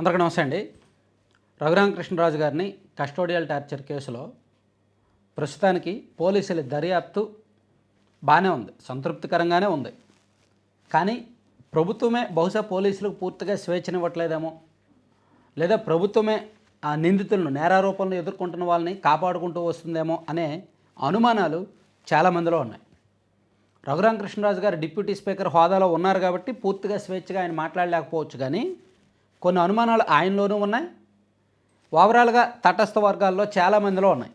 అందరికీ నమస్తే అండి. రఘురామకృష్ణరాజు గారిని కస్టోడియల్ టార్చర్ కేసులో ప్రస్తుతానికి పోలీసుల దర్యాప్తు బాగానే ఉంది. సంతృప్తికరంగానే ఉంది. కానీ ప్రభుత్వమే బహుశా పోలీసులకు పూర్తిగా స్వేచ్ఛనివ్వట్లేదేమో. లేదా ప్రభుత్వమే ఆ నిందితులను నేరారోపణలు ఎదుర్కొంటున్న వాళ్ళని కాపాడుకుంటూ వస్తుందేమో అనే అనుమానాలు చాలామందిలో ఉన్నాయి. రఘురామకృష్ణరాజు గారు డిప్యూటీ స్పీకర్ హోదాలో ఉన్నారు కాబట్టి పూర్తిగా స్వేచ్ఛగా ఆయన మాట్లాడలేకపోవచ్చు. కానీ కొన్ని అనుమానాలు ఆయనలోనూ ఉన్నాయి. ఓవరాల్గా తటస్థ వర్గాల్లో చాలామందిలో ఉన్నాయి.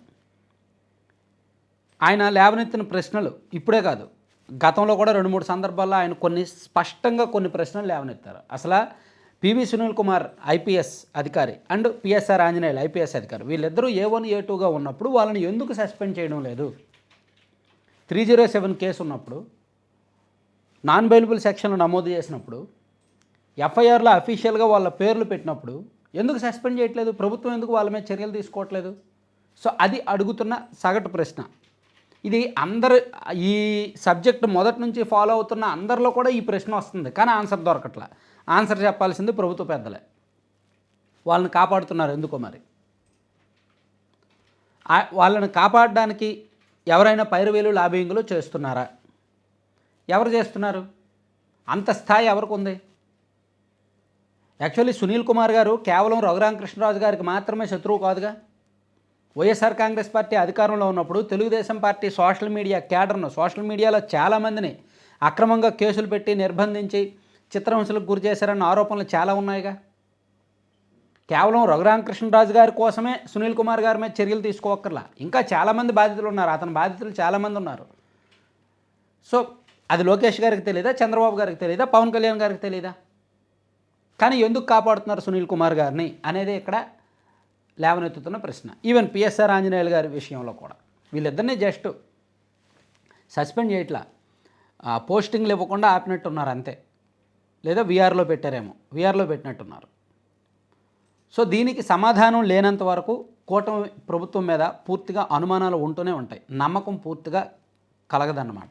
ఆయన లేవనెత్తిన ప్రశ్నలు ఇప్పుడే కాదు. గతంలో కూడా రెండు మూడు సందర్భాల్లో ఆయన కొన్ని స్పష్టంగా కొన్ని ప్రశ్నలు లేవనెత్తారు. అసలు పివి సునీల్ కుమార్ ఐపీఎస్ అధికారి అండ్ పిఎస్ఆర్ ఆంజనేయులు ఐపీఎస్ అధికారి వీళ్ళిద్దరూ ఏ వన్ ఏ టూగా ఉన్నప్పుడు వాళ్ళని ఎందుకు సస్పెండ్ చేయడం లేదు? త్రీ జీరో సెవెన్ కేసు ఉన్నప్పుడు నాన్ బెయిలబుల్ సెక్షన్లు నమోదు చేసినప్పుడు ఎఫ్ఐఆర్లో అఫీషియల్గా వాళ్ళ పేర్లు పెట్టినప్పుడు ఎందుకు సస్పెండ్ చేయట్లేదు? ప్రభుత్వం ఎందుకు వాళ్ళ మీద చర్యలు తీసుకోవట్లేదు? సో అది అడుగుతున్న సగటు ప్రశ్న. ఇది అందరు ఈ సబ్జెక్ట్ మొదటి నుంచి ఫాలో అవుతున్న అందరిలో కూడా ఈ ప్రశ్న వస్తుంది. కానీ ఆన్సర్ దొరకట్లా. ఆన్సర్ చెప్పాల్సింది ప్రభుత్వ పెద్దలే. వాళ్ళని కాపాడుతున్నారు ఎందుకో మరి? వాళ్ళని కాపాడడానికి ఎవరైనా పైరువేలు లాబింగ్లు చేస్తున్నారా? ఎవరు చేస్తున్నారు? అంత స్థాయి ఎవరికి ఉంది? యాక్చువల్లీ సునీల్ కుమార్ గారు కేవలం రఘురామకృష్ణరాజు గారికి మాత్రమే శత్రువు కాదుగా. వైఎస్ఆర్ కాంగ్రెస్ పార్టీ అధికారంలో ఉన్నప్పుడు తెలుగుదేశం పార్టీ సోషల్ మీడియా క్యాడర్ను సోషల్ మీడియాలో చాలామందిని అక్రమంగా కేసులు పెట్టి నిర్బంధించి చిత్రహింసలకు గురి చేశారన్న ఆరోపణలు చాలా ఉన్నాయిగా. కేవలం రఘురామకృష్ణరాజు గారి కోసమే సునీల్ కుమార్ గారి మీద చర్యలు తీసుకోవక్కర్లా ఇంకా చాలామంది బాధితులు ఉన్నారు. అతని బాధితులు చాలామంది ఉన్నారు. సో అది లోకేష్ గారికి తెలియదా చంద్రబాబు గారికి తెలియదా పవన్ కళ్యాణ్ గారికి తెలియదా కానీ ఎందుకు కాపాడుతున్నారు సునీల్ కుమార్ గారిని అనేది ఇక్కడ లేవనెత్తుతున్న ప్రశ్న. ఈవెన్ పిఎస్ఆర్ ఆంజనేయులు గారి విషయంలో కూడా. వీళ్ళిద్దరినీ జస్ట్ సస్పెండ్ చేయట్లా. పోస్టింగ్లు ఇవ్వకుండా ఆపినట్టున్నారు అంతే. లేదా వీఆర్లో పెట్టారేమో. విఆర్లో పెట్టినట్టున్నారు. సో దీనికి సమాధానం లేనంత వరకు కూటమి ప్రభుత్వం మీద పూర్తిగా అనుమానాలు ఉంటూనే ఉంటాయి. నమ్మకం పూర్తిగా కలగదన్నమాట.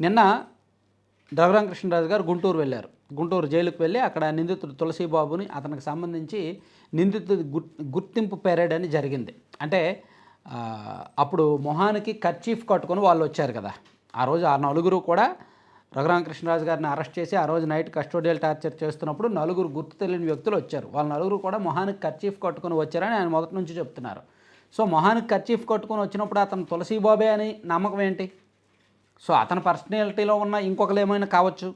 నిన్న రఘురామకృష్ణరాజు గారు గుంటూరు వెళ్ళారు. గుంటూరు జైలుకు వెళ్ళి అక్కడ నిందితుడు తులసీబాబుని అతనికి సంబంధించి నిందితుడి గుర్తింపు పెరేడ్ అని జరిగింది. అంటే అప్పుడు మొహానికి కర్చీఫ్ కట్టుకొని వాళ్ళు వచ్చారు కదా. ఆ రోజు ఆ నలుగురు కూడా రఘురామకృష్ణరాజు గారిని అరెస్ట్ చేసి ఆ రోజు నైట్ కస్టోడియల్ టార్చర్ చేస్తున్నప్పుడు నలుగురు గుర్తు తెలియని వ్యక్తులు వచ్చారు. వాళ్ళ నలుగురు కూడా మొహానికి కర్చీఫ్ కట్టుకొని వచ్చారని ఆయన మొదటి నుంచి చెప్తున్నారు. సో మొహానికి కర్చీఫ్ కట్టుకొని వచ్చినప్పుడు అతను తులసీబాబే అని నమ్మకం ఏంటి? సో అతని పర్సనాలిటీలో ఉన్న ఇంకొకరు ఏమైనా కావచ్చు?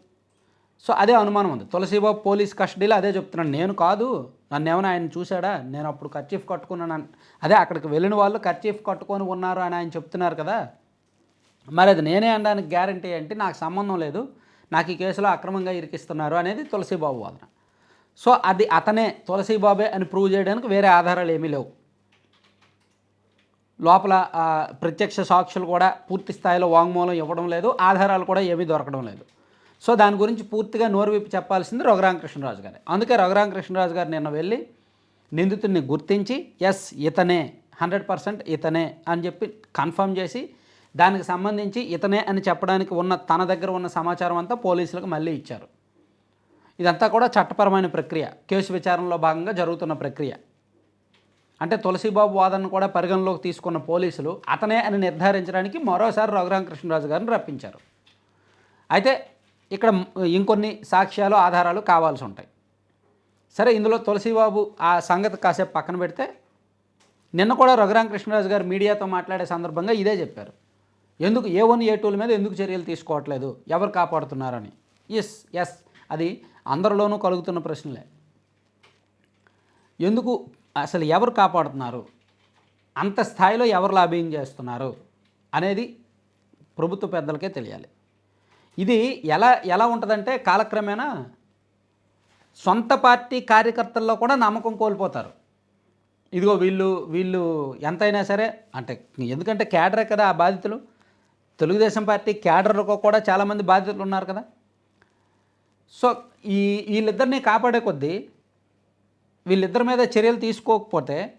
సో అదే అనుమానం ఉంది. తులసీబాబు పోలీస్ కస్టడీలో అదే చెప్తున్నాను నేను కాదు. నన్ను ఏమైనా ఆయన చూశాడా? నేను అప్పుడు కర్చీఫ్ కట్టుకున్నాను అదే అక్కడికి వెళ్ళిన వాళ్ళు కర్చీఫ్ కట్టుకొని ఉన్నారు అని ఆయన చెప్తున్నారు కదా. మరి అది నేనే అనడానికి గ్యారంటీ అంటే నాకు సంబంధం లేదు. నాకు ఈ కేసులో అక్రమంగా ఇరికిస్తున్నారు అనేది తులసీబాబు వాదన. సో అది అతనే తులసీబాబే అని ప్రూవ్ చేయడానికి వేరే ఆధారాలు ఏమీ లేవు. లోపల ప్రత్యక్ష సాక్షులు కూడా పూర్తి స్థాయిలో వాంగ్మూలం ఇవ్వడం లేదు ఆధారాలు కూడా ఏమీ దొరకడం లేదు. సో దాని గురించి పూర్తిగా నోరు చెప్పాల్సింది రఘురామకృష్ణరాజు గారు. అందుకే రఘురామకృష్ణరాజు గారు నిన్న వెళ్ళి నిందితుడిని గుర్తించి ఎస్ ఇతనే హండ్రెడ్ పర్సెంట్ ఇతనే అని చెప్పి కన్ఫర్మ్ చేసి దానికి సంబంధించి ఇతనే అని చెప్పడానికి ఉన్న తన దగ్గర ఉన్న సమాచారం అంతా పోలీసులకు మళ్ళీ ఇచ్చారు. ఇదంతా కూడా చట్టపరమైన ప్రక్రియ. కేసు విచారణలో భాగంగా జరుగుతున్న ప్రక్రియ. అంటే తులసీబాబు వాదనను కూడా పరిగణలోకి తీసుకున్న పోలీసులు అతనే అని నిర్ధారించడానికి మరోసారి రఘురామకృష్ణరాజు గారిని రప్పించారు. అయితే ఇక్కడ ఇంకొన్ని సాక్ష్యాలు ఆధారాలు కావాల్సి ఉంటాయి. సరే ఇందులో తులసీబాబు ఆ సంగతి కాసేపు పక్కన పెడితే నిన్న కూడా రఘురామకృష్ణరాజు గారు మీడియాతో మాట్లాడే సందర్భంగా ఇదే చెప్పారు. ఎందుకు ఏ వన్ ఏ టూల మీద ఎందుకు చర్యలు తీసుకోవట్లేదు? ఎవరు కాపాడుతున్నారని. ఎస్ ఎస్ అది అందరిలోనూ కలుగుతున్న ప్రశ్నలే. ఎందుకు అసలు ఎవరు కాపాడుతున్నారు? అంత స్థాయిలో ఎవరు లాబింగ్ చేస్తున్నారు? అనేది ప్రభుత్వ పెద్దలకే తెలియాలి. ఇది ఎలా ఎలా ఉంటుందంటే కాలక్రమేణా సొంత పార్టీ కార్యకర్తల్లో కూడా నమ్మకం కోల్పోతారు. ఇదిగో వీళ్ళు వీళ్ళు ఎంతైనా సరే అంటే ఎందుకంటే క్యాడరే కదా ఆ బాధితులు? తెలుగుదేశం పార్టీ క్యాడర్లకు కూడా చాలామంది బాధితులు ఉన్నారు కదా? సో ఈ వీళ్ళిద్దరిని కాపాడే కొద్దీ వీళ్ళిద్దరి మీద చర్యలు తీసుకోకపోతే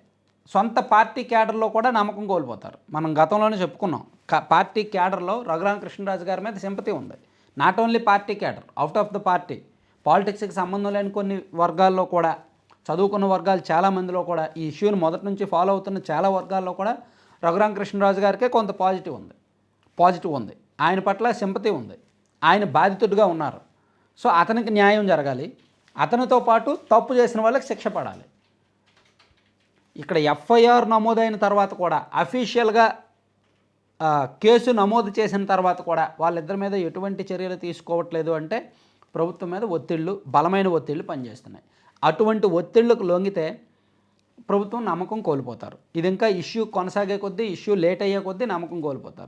సొంత పార్టీ క్యాడర్లో కూడా నమ్మకం కోల్పోతారు. మనం గతంలోనే చెప్పుకున్నాం. క- పార్టీ క్యాడర్లో రఘురామ కృష్ణరాజు గారి మీద సింపతి ఉంది. Not only party cadre out of the party పాలిటిక్స్కి సంబంధం లేని కొన్ని వర్గాల్లో కూడా చదువుకున్న వర్గాలు చాలా మందిలో కూడా ఈ ఇష్యూని మొదటి నుంచి ఫాలో అవుతున్న చాలా వర్గాల్లో కూడా రఘురామ కృష్ణరాజు గారికే కొంత పాజిటివ్ ఉంది. పాజిటివ్ ఉంది. ఆయన పట్ల సింపతి ఉంది. ఆయన బాధితుడిగా ఉన్నారు. సో అతనికి న్యాయం జరగాలి. అతనితో పాటు తప్పు చేసిన వాళ్ళకి శిక్ష పడాలి. ఇక్కడ ఎఫ్ఐఆర్ నమోదైన తర్వాత కూడా అఫీషియల్గా కేసు నమోదు చేసిన తర్వాత కూడా వాళ్ళిద్దరి మీద ఎటువంటి చర్యలు తీసుకోవట్లేదు అంటే ప్రభుత్వం మీద ఒత్తిళ్ళు బలమైన ఒత్తిళ్ళు పనిచేస్తున్నాయి. అటువంటి ఒత్తిళ్ళకు లొంగితే ప్రభుత్వం నమ్మకం కోల్పోతారు. ఇది ఇంకా ఇష్యూ కొనసాగే కొద్దీ ఇష్యూ లేట్ అయ్యే కొద్దీ నమ్మకం కోల్పోతారు.